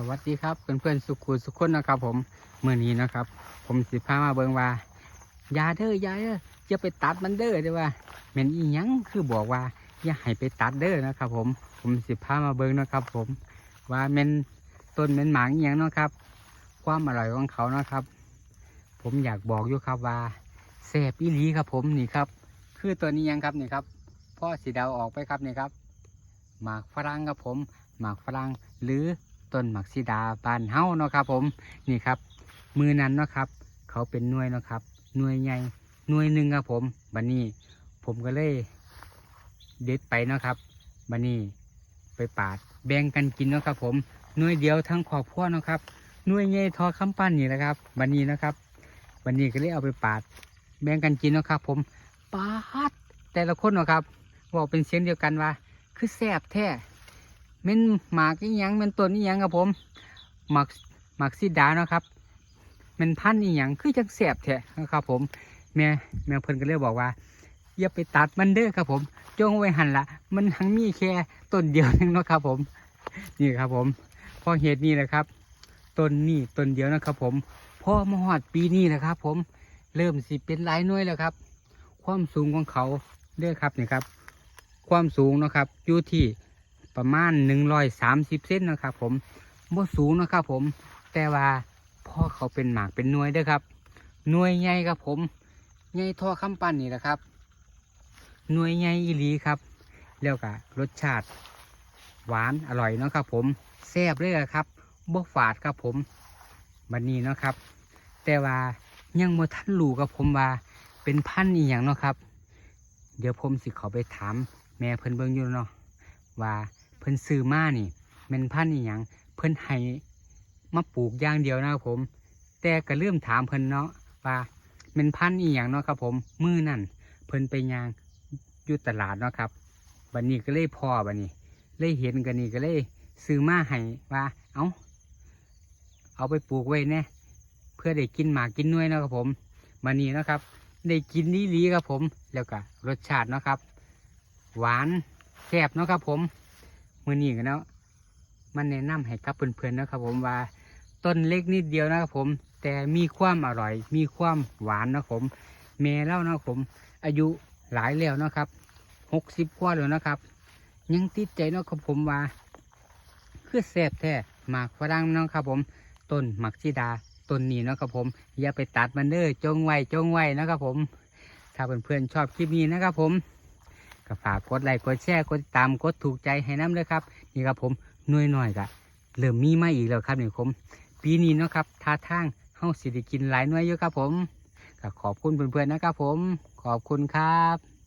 สวัสดีครับเพื่อนเพื่อนๆสุขุสุขคนนะครับผมเมื่อนี้นะครับ ผมสิพามาเบิงว่ายาเด้อยาเด้ออย่าไปตัดมันเด้อเด้อว่าแม่นอีหยังคือบอกว่าอย่าให้ไปตัดเด้อนะครับผมผมสิพามาเบิงนะครับ ผมว่าแม่นต้นแม่นหมางอีหยังนะครับ ความอร่อยของเขานะครับ ผมอยากบอกอยู่ครับว่าแซ่บอีหลีครับผมนี่ครับ คือตัวนี้ยังครับนี่ครับพ่อสีดาวออกไปครับนี่ครับหมากฝรั่งครับผม หมากฝรั่งหรือ ต้นหมักซีดาบานเฮ้าเนาะครับผมนี่ครับ มือนั้นเนาะครับ เขาเป็นหน่วยเนาะครับหน่วยใหญ่หน่วยหนึ่งครับผมบันนี้ผมก็เลยเด็ดไปเนาะครับบันนี้ไปปาดแบ่งกันกินเนาะครับผมหน่วยเดียวทั้งคอบครัวเนาะครับหน่วยใหญ่ทอคำปั้นนี่แหละครับบันนี้นะครับบันนี้ก็เลยเอาไปปาด แบ่งกันกินเนาะครับ ผมปาดแต่ละคนเนาะครับบอกเป็นเสียงเดียวกันว่า คือแซ่บแท้ ม่นหมากอีหยังเม่นต้นอีหยังครับผมหมากหมากซีดาเนาะครับม่นพันอีหยังคือจังแสบแท้นะครับ ผมแม่แม่เพิ่นก็เลยบอกว่าอย่าไปตัดมันเด้อครับผมจงไว้หันละมันทั้งมีแค่ต้นเดียวนึงเนาะครับ ผม นี่ครับ ผมพอเหตุนี้แหละครับต้นนี้ต้นเดียวนะครับ ผมพอมาหอดปีนี้แหละครับ ผมเริ่มสิเป็นหลายน่วยแล้วครับ ความสูงของเขาเด้อครับนี่ครับ ความสูงนะครับอยู่ที่ ประมาณหนึ่งร้อยสามสิบเซนนะครับ ผมบ่สูงนะครับ ผม แต่ว่าพ่อเขาเป็นหมากเป็นหน่วยเด้อครับหน่วยใหญ่ครับผมใหญ่ท่อคำปั้นนี่แหละครับหน่วยใหญ่อีหลีครับแล้วก็รสชาติ หวานอร่อยเนาะครับ ผมแซ่บเลยอะครับบ่ฝาดครับผมบันนี้เนาะครับ แต่ว่ายังบ่ทันรู้ครับผมว่าเป็นพันธุ์อีหยังเนาะครับ เดี๋ยวผมสิเขาไปถาม แม่เพิ่นเบิ่งอยู่เนาะว่า เพิ่นซื้อมานี่แม่นพันธุ์อีหยังเพิ่นให้มาปลูกอย่างเดียวนะครับผม แต่ก็เริ่มถามเพิ่นเนาะว่าแม่นพันธุ์อีหยังเนาะครับผมมือนั่นเพิ่นไปยางอยู่ตลาดเนาะครับบัดนี้ก็เลยพอบัดนี้ เลยเห็นกันนี่ก็เลยซื้อมาให้ว่า เอาเอาไปปลูกไว้แน่เพื่อได้กินหมากกินน่วยเนาะครับผมบัดนี้นะครับได้กินดีหลีครับผมแล้วก็รสชาติเนาะครับ หวานแซ่บเนาะครับผม มือนี้กันเนาะมันแนะนำให้กับเพื่อนๆนะครับผมว่าต้นเล็กนิดเดียวนะครับผม แต่มีความอร่อย มีความหวานนะครับผมแม่เล่านะครับผม อายุหลายแล้วนะครับหกสิบกว่าแล้วนะครับ ยังติดใจนะครับผมว่าคือแซ่บแท้หมากฝรั่งนะครับผม ต้นหมักชีดาต้นนี้นะครับผม อย่าไปตัดมันเด้อจงไว้จงไว้นะครับผม ถ้าเพื่อนๆชอบคลิปนี้นะครับผม ก็ฝากกดไลค์กดแชร์กดติดตามกดถูกใจให้น้ำเลยครับ นี่ครับผมน้อยหน่อยกะเริ่มมีมาอีกแล้วครับนี่ผมปีนี้เนาะครับท่าทางเฮาสิได้กินหลายน้อยเยอะครับผมก็ขอบคุณเพื่อนๆนะครับผมขอบคุณครับ